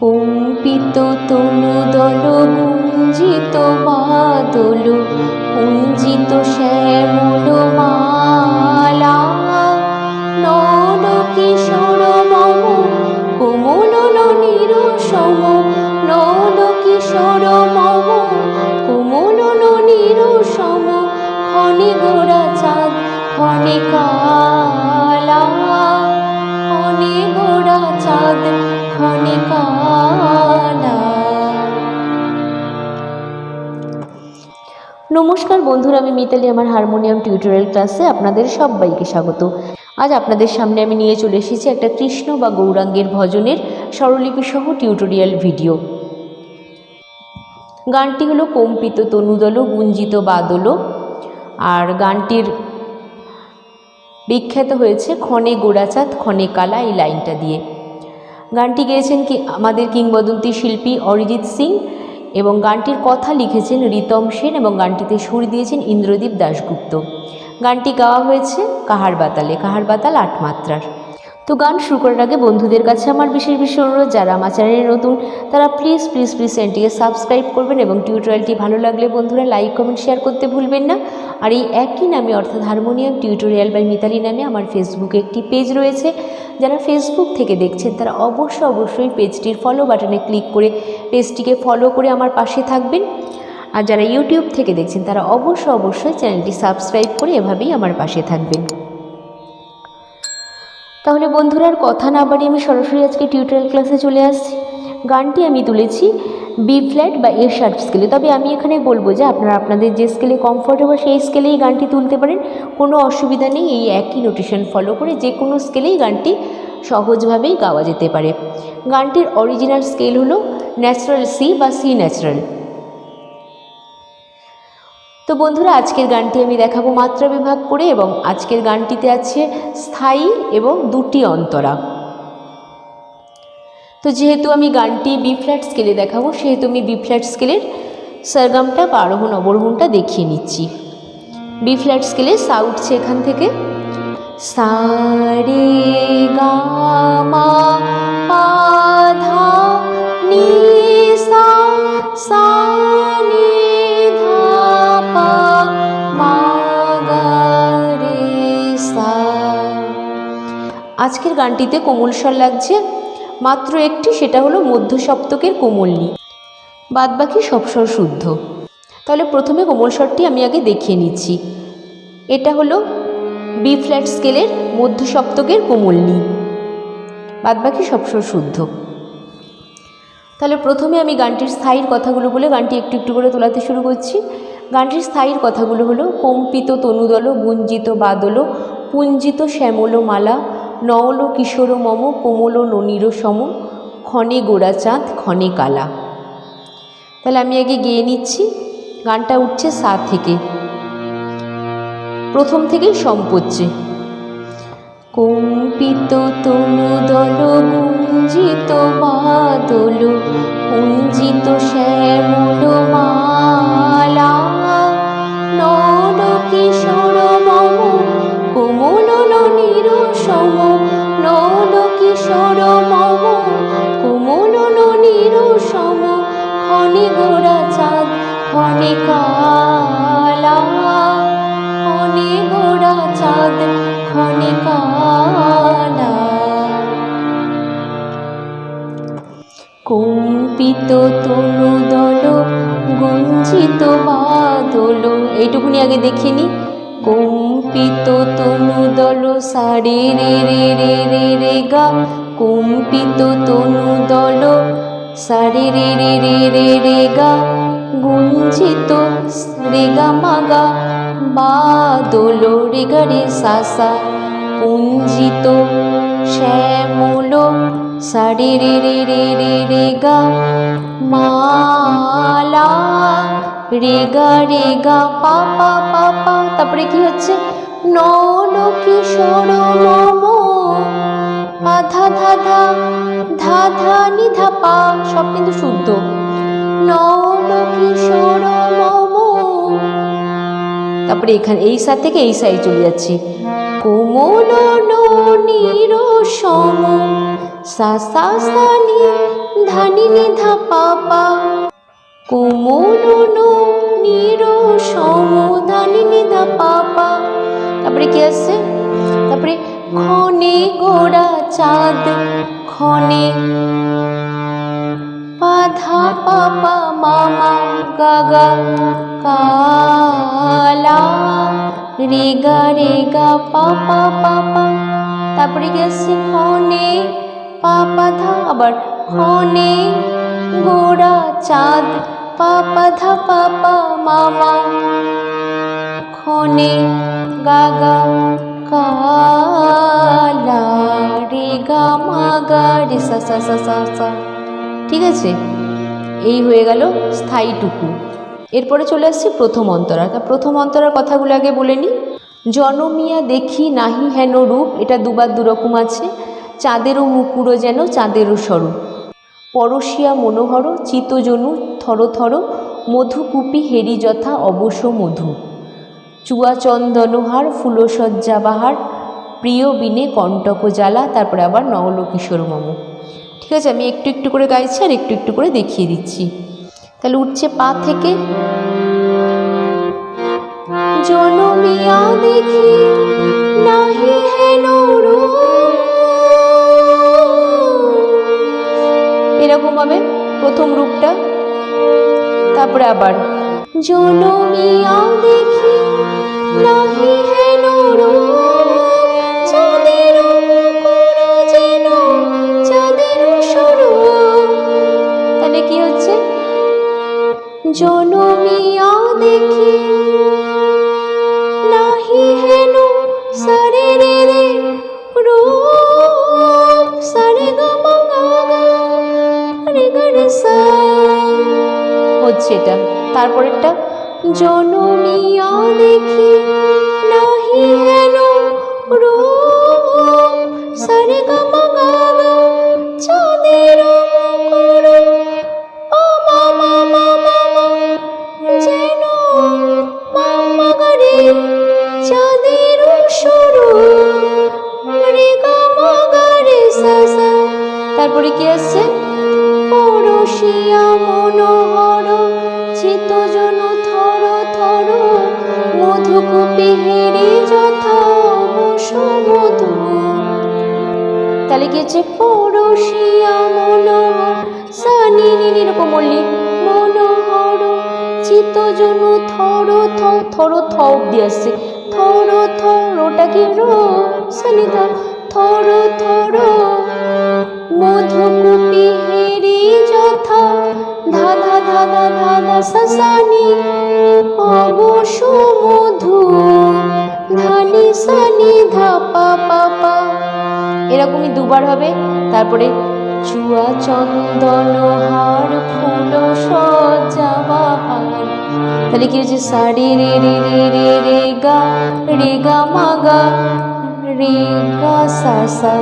কম্পিত তনুদল গুঞ্জিত বাদল কুঞ্জিত শ্যামল মালা। নল কিশোর মম, কোমল ননীর সম। নল কিশোর মম, কোমল ননীর সম। ক্ষণে গোড়া চাঁদ ক্ষণে কালা। ক্ষণে গোড়া চাঁদ নমস্কার বন্ধুরা, আমি মিতালি, আমার হারমোনিয়াম টিউটোরিয়াল ক্লাসে আপনাদের সবাইকে স্বাগত। আজ আপনাদের সামনে আমি নিয়ে চলে এসেছি একটা কৃষ্ণ বা গৌরাঙ্গের ভজনের স্বরলিপি সহ টিউটোরিয়াল ভিডিও। গানটি হলো কম্পিত তনুদল, গুঞ্জিত বাদল আর গানটির বিখ্যাত হয়েছে ক্ষণে গোড়াচাঁদ ক্ষণে কালা এই লাইনটা দিয়ে। গানটি গেয়েছেন কি আমাদের কিংবদন্তি শিল্পী অরিজিৎ সিং এবং গানটির কথা লিখেছেন রীতম সেন এবং গানটিতে সুর দিয়েছেন ইন্দ্রদীপ দাশগুপ্ত। গানটি গাওয়া হয়েছে কাহার বাতালে, কাহার বাতাল আট মাত্রার তো গান শুরু করার আগে বন্ধুদের কাছে আমার বিশেষ বিশেষ অনুরোধ, যারা আমার চ্যানেলে নতুন, তারা প্লিজ প্লিজ প্লিজ চ্যানেলটিকে সাবস্ক্রাইব করবেন এবং টিউটোরিয়ালটি ভালো লাগলে বন্ধুরা লাইক কমেন্ট শেয়ার করতে ভুলবেন না। আর এই একই নামে, অর্থাৎ হারমোনিয়াম টিউটোরিয়াল বাই মিতালি নামে আমার ফেসবুকে একটি পেজ রয়েছে। যারা ফেসবুক থেকে দেখছেন, তারা অবশ্যই অবশ্যই পেজটির ফলো বাটনে ক্লিক করে পেজটিকে ফলো করে আমার পাশে থাকবেন। আর যারা ইউটিউব থেকে দেখছেন, তারা অবশ্যই অবশ্যই চ্যানেলটি সাবস্ক্রাইব করে এভাবেই আমার পাশে থাকবেন। তাহলে বন্ধুরা আর কথা না বাড়িয়ে আমি সরাসরি আজকে টিউটোরিয়াল ক্লাসে চলে আসছি। গানটি আমি তুলেছি বি ফ্ল্যাট বা এ শার্প স্কেলে তবে আমি এখানে বলব যে আপনারা আপনাদের যে স্কেলে কমফোর্টেবল সেই স্কেলেই গানটি তুলতে পারেন। কোনো অসুবিধা নেই, এই একই নোটেশন ফলো করে যে কোনো স্কেলেই গানটি সহজভাবেই গাওয়া যেতে পারে। গানটির অরিজিনাল স্কেল হলো ন্যাচারাল সি বা সি ন্যাচারাল তো বন্ধুরা, আজকের গানটি আমি দেখাবো মাত্রা বিভাগ করে এবং আজকের গানটিতে আছে স্থায়ী এবং দুটি অন্তরা। তো যেহেতু আমি গানটি বি ফ্ল্যাট স্কেলে দেখাবো, সেহেতু আমি বি ফ্ল্যাট স্কেলের সরগমটা বা আরোহণ অবরোহণটা দেখিয়ে নিচ্ছি। বি ফ্ল্যাট স্কেলে সা উঠছে এখান থেকে। সা রে গা মা পা ধা নি সা সা আজকের গানটিতে কোমল স্বর লাগছে। মাত্র একটি, সেটা হলো মধ্য সপ্তকের কোমলনি বাদ বাকি সব স্বর শুদ্ধ। তাহলে প্রথমে কোমল স্বরটি আমি আগে দেখিয়ে নিচ্ছি। এটা হলো বি ফ্ল্যাট স্কেলের মধ্য সপ্তকের কোমলনি বাদ বাকি সব স্বর শুদ্ধ। তাহলে প্রথমে আমি গানটির স্থায়ীর কথাগুলো বলে গানটি একটু একটু করে তোলাতে শুরু করছি। গানটির স্থায়ীর কথাগুলো হলো, কম্পিত তনুদল, গুঞ্জিত বাদল, পুঞ্জিত শ্যামল মালা নওল কিশোর মম, কোমল ননীর সম, ক্ষণে গোড়া চাঁদ ক্ষণে কালা। তাহলে আমি আগে গেয়ে নিচ্ছি, গানটা উঠছে সা থেকে। প্রথম থেকেই সম পড়ছে। কম্পিত তনুদল গুঞ্জিত বাদল কুঞ্জিত শ্যামল মালা। নল কিশোর মম, কোমল ননীর ক্ষণে গোড়া চাঁদ ক্ষণে কালা। ক্ষণে গোড়া চাঁদ ক্ষণে কম্পিত তনুদল গুঞ্জিত বাদল। এইটুকুনি আগে দেখিনি। কম্পিত তনুদল সারে রে রে রে রে রে গা। কম্পিত তনুদল সারে রে রে রে রে রে গা গুঞ্জিত রে গা মাগা বাদল রে গা রে সা সা পুঞ্জিত শ্যামল সারে রে রে রে রে রে গা মালা রে গা রে গা পা পা পা পা, তারপরে কি হচ্ছে? নল কিশোর মম আধা ধা ধা ধা নি ধা পা, সব কিন্তু শুদ্ধ। মম। তারপরে এখানে, এই সাইড থেকে এই সাইড চলে যাচ্ছি। কোমল ননীর সম। সা সা সা, নি ধানি নি ধা, পা পা। কোমল নির সম। ধানি নি ধা, পা পা। তারপরে কি আসছে? তারপরে ক্ষণে গোড়া চাঁদ ক্ষণে। পাধা পাপা, মামা, গাগা, কালা, রেগা রেগা, পাপা পাপা। তারপরে আসছে ক্ষণে পাপা ধা, আবার ক্ষণে। গোড়া চাঁদ, পাপা ধা, পাপা, মামা, ক্ষণে, গাগা রে রে সা সা সা সা সা। ঠিক আছে? এই হয়ে গেল স্থায়ীটুকু। এরপরে চলে আসছি প্রথম অন্তরা তা প্রথম অন্তরার কথাগুলো আগে বলে নিই। জনমিয়া দেখি নাহি হেন রূপ, এটা দুবার দুরকম আছে। চাঁদেরও মুকুরও যেন, চাঁদেরও স্বরূপ। পরশিয়া মনোহর, চিতজনু থর থর মধুকুপি হেরি যথা অবশ্য মধু। চুয়া চন্দনহার ফুলসজ্জা বাহার প্রিয় বিনে কণ্টক জ্বালা তারপরে আবার নগল কিশোর মম। ঠিক আছে, আমি একটু একটু করে গাইছি আর একটু একটু করে দেখিয়ে দিচ্ছি। তাহলে উঠছে পা থেকে। এরকম হবে প্রথম রূপটা। তারপরে আবার। জনমিয়া দেখি জনমিয়া দেখি নাহি হেন সারে রে রে রূপ। সারে গা মা গা রে গা রে সা হচ্ছে এটা। তারপরেরটা? জনমিয়া দেখি নাহি হেন সারে চাঁদের রে গা মা গা রে সা সা তারপরে কি আসছে? পরশিয়া মনোহর মধু তাহলে কি হচ্ছে পরশিয়া মনোহর সানি নিনি এরকম বললি মনোহর চিতজন থর থ থর থ অব্দি আসছে থর থর ওটা কি রো, সানি ধা থর থর। মধুকুপি হেরি যথা ধা ধা ধা ধা ধা ধা সাসানি অবশ্য মধু ধানি সানি ধা পা পা পা এরকমই দুবার হবে তারপরে চুয়া চন্দন হার ফুল সজাবাহার তাহলে কি হচ্ছে সারি রে রে রে রে রে গা রে গা মা গা রে গা সা সা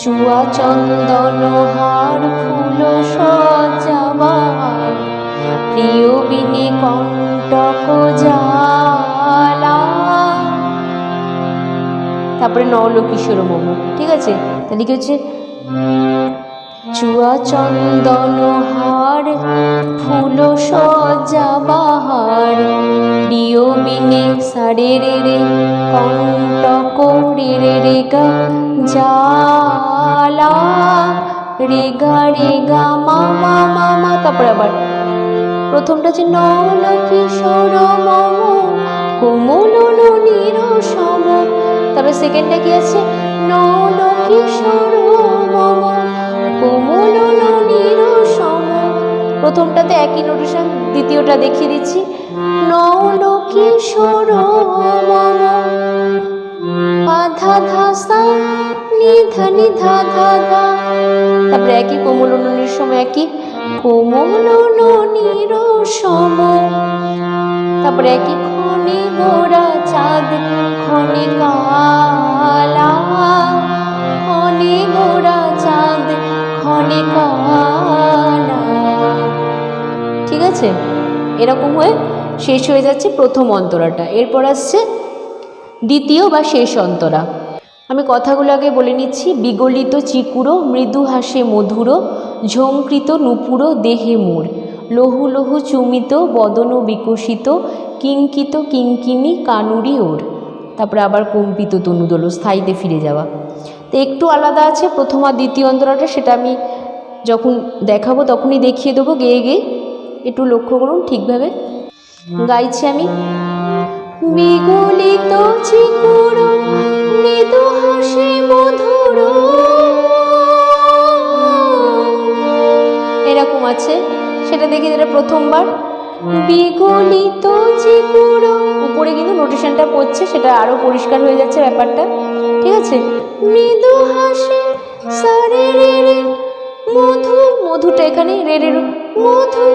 চুয়া চন্দন হার ফুল সজাবার। প্রিয় বিনে কণ্টক তারপরে নলকিশোর মোমো ঠিক আছে? তাহলে কি হচ্ছে? চুয়া চন্দন হার, ফুল সজ্জা বাহার। প্রিয় সারে রে রে কণ্টক রে রে রে গা জালা রে গা রে গা, মা মা মা মা, তারপরে আবার। প্রথমটা হচ্ছে নল কিশোর মম, কোমল নীর সম। তারপরে সেকেন্ডটা কি আছে? নল কিশোর মম। প্রথমটাতে একই নোটেশন দ্বিতীয়টা দেখিয়ে দিচ্ছি। নল কিশোর মম আধা ধাসা নিধা নিধা ধা ধা তারপরে একই কোমল ননির সময় একই কোমল ননির তারপরে একই ক্ষণে গোড়া চাঁদ ক্ষণে কালা আছে? এরকম হয়ে শেষ হয়ে যাচ্ছে প্রথম অন্তরাটা। এরপর আসছে দ্বিতীয় বা শেষ অন্তরা। আমি কথাগুলো আগে বলে নিচ্ছি। বিগলিত চিকুরো মৃদু হাসে মধুর ঝঙ্কৃত নুপুর, দেহে মোর। লহু লহু চুমিত, বদন বিকশিত, কিঙ্কিত কিঙ্কিনি কানুরি ওর। তারপরে আবার কম্পিত তনুদল, স্থায়ীতে ফিরে যাওয়া। তো একটু আলাদা আছে প্রথম আর দ্বিতীয় অন্তরাটা, সেটা আমি যখন দেখাবো তখনই দেখিয়ে দেবো। গেয়ে গেয়ে একটু লক্ষ্য করুন ঠিকভাবে। গাইছি আমি। বিগলিত চিকুর মৃদু হাসি মধুর। এরকম আছে। সেটা দেখি যেটা প্রথমবার। বিগলিত চিকুর উপরে কিন্তু নোটেশনটা পড়ছে সেটা আরও পরিষ্কার হয়ে যাচ্ছে ব্যাপারটা। ঠিক আছে? মৃদু হাসি সারে রে মধু। মধুটা এখানে রে রে মধু।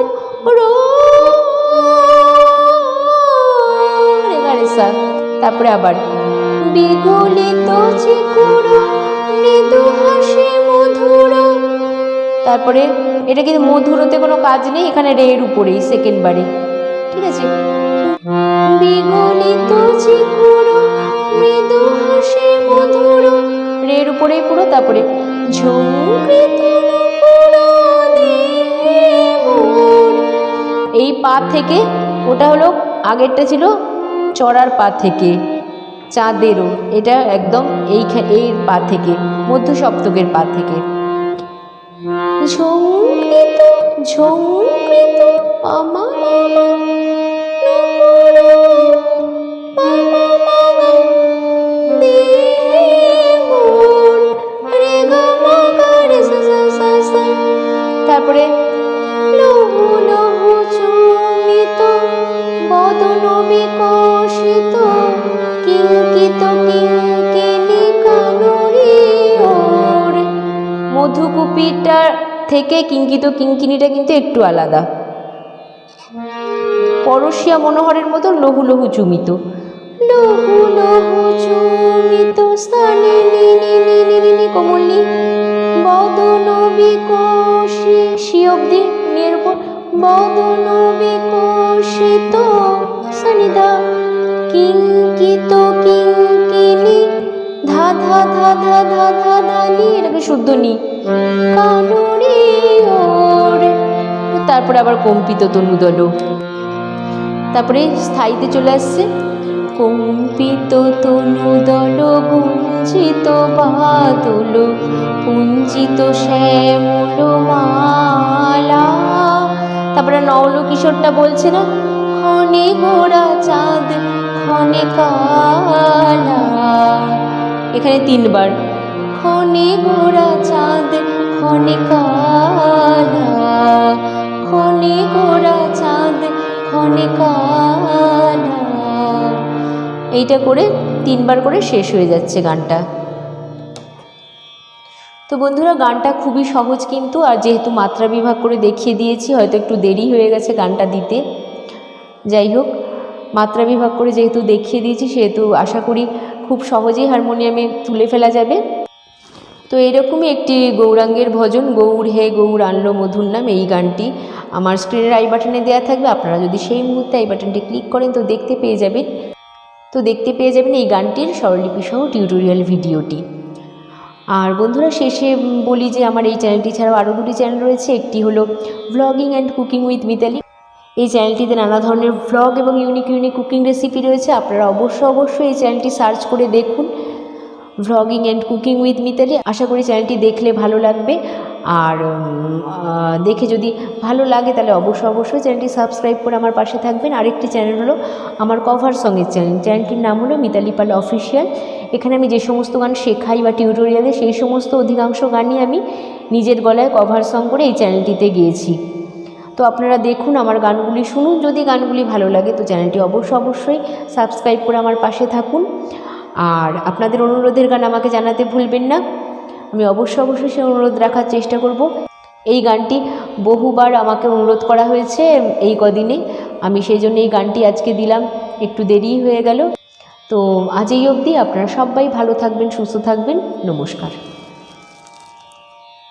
তারপরে আবার। বিগলিত তারপরে, এটা কিন্তু মধুরতে কোনো কাজ নেই, এখানে রে এর উপরেই সেকেন্ড বারে। ঠিক আছে? বিগলিত চিকুর মৃদু হাসি মধুর। রের উপরেই পুরো, তারপরে ঝঙ্কৃত নুপুর দেহে। এই পা থেকে, ওটা হলো আগেরটা ছিল চড়ার পা থেকে, চাঁদেরও, এটা একদম এই এই পা থেকে মধ্য সপ্তকের পা থেকে ঝঙ্কৃত ঝঙ্কৃত পামা বিকশিত কিঙ্কিত কিঙ্কিনি কানরি ওর। মধুকুপিটা থেকে কিঙ্কিত কিঙ্কিনিটা কিন্তু একটু আলাদা। পরশিয়া মনোহরের মতো লহু লহু চুমিত। লহু লহু চুমিত স্থানে কোমলি বদন বিকশি সি অব্দি নিয়ের উপর বদন বিকশিত সানিদা। কিঙ্কিত কিঙ্কিনি ধা ধা ধা ধা ধা ধা ধা নি এটাকে শুদ্ধ নি। কানুরি তারপরে আবার কম্পিত তনু তনুদল। তারপরে স্থায়ীতে চলে আসছে। কম্পিত তনু তনুদল গুঞ্জিত বাদল, পুঞ্জিত শ্যামল মালা। তারপরে নওল কিশোরটা বলছে না ক্ষণে গোড়া চাঁদ ক্ষণে কালা। এখানে তিনবার। ক্ষণে গোড়া চাঁদ ক্ষণে কালা। ক্ষণে গোড়া চাঁদ ক্ষণে কালা। এইটা করে তিনবার করে শেষ হয়ে যাচ্ছে গানটা। তো বন্ধুরা, গানটা খুবই সহজ কিন্তু, আর যেহেতু মাত্রা বিভাগ করে দেখিয়ে দিয়েছি, হয়তো একটু দেরি হয়ে গেছে গানটা দিতে। যাই হোক মাত্রা বিভাগ করে যেহেতু দেখিয়ে দিয়েছি, সেহেতু আশা করি খুব সহজেই হারমোনিয়ামে তুলে ফেলা যাবে। তো এরকমই একটি গৌরাঙ্গের ভজন, গৌর হে গৌর আনলো মধুর নাম এই গানটি আমার স্ক্রিনের আই বাটনে দেওয়া থাকবে। আপনারা যদি সেই মুহূর্তে আই বাটনটি ক্লিক করেন, তো দেখতে পেয়ে যাবেন। তো দেখতে পেয়ে যাবেন এই গানটির স্বরলিপি সহ টিউটোরিয়াল ভিডিওটি। আর বন্ধুরা, শেষে বলি যে আমার এই চ্যানেলটি ছাড়াও আরও দুটি চ্যানেল রয়েছে। একটি হলো vlogging and cooking with Mitali এই চ্যানেলটিতে নানা ধরনের ভ্লগ এবং ইউনিক ইউনিক কুকিং রেসিপি রয়েছে। আপনারা অবশ্যই অবশ্যই এই চ্যানেলটি সার্চ করে দেখুন। Vlogging and cooking with Mitali আশা করি চ্যানেলটি দেখলে ভালো লাগবে। আর দেখে যদি ভালো লাগে, তাহলে অবশ্যই অবশ্যই চ্যানেলটি সাবস্ক্রাইব করে আমার পাশে থাকবেন। আরেকটি চ্যানেল হলো আমার কভার সঙ্গের চ্যানেল চ্যানেলটির নাম হলো মিতালি পাল অফিসিয়াল এখানে আমি যে সমস্ত গান শেখাই বা টিউটোরিয়ালে সেই সমস্ত অধিকাংশ গানই আমি নিজের গলায় কভার সং করে এই চ্যানেলটিতে গিয়েছি। তো আপনারা দেখুন আমার গানগুলি শুনুন। যদি গানগুলি ভালো লাগে তো চ্যানেলটি অবশ্যই অবশ্যই সাবস্ক্রাইব করে আমার পাশে থাকুন। আর আপনাদের অনুরোধের গান আমাকে জানাতে ভুলবেন না। আমি অবশ্যই অবশ্যই সে অনুরোধ রাখার চেষ্টা করব। এই গানটি বহুবার আমাকে অনুরোধ করা হয়েছে এই কদিনে। আমি সেই জন্য এই গানটি আজকে দিলাম। একটু দেরি হয়ে গেল। তো আজ এই অবধি আপনারা সবাই ভালো থাকবেন, সুস্থ থাকবেন। নমস্কার।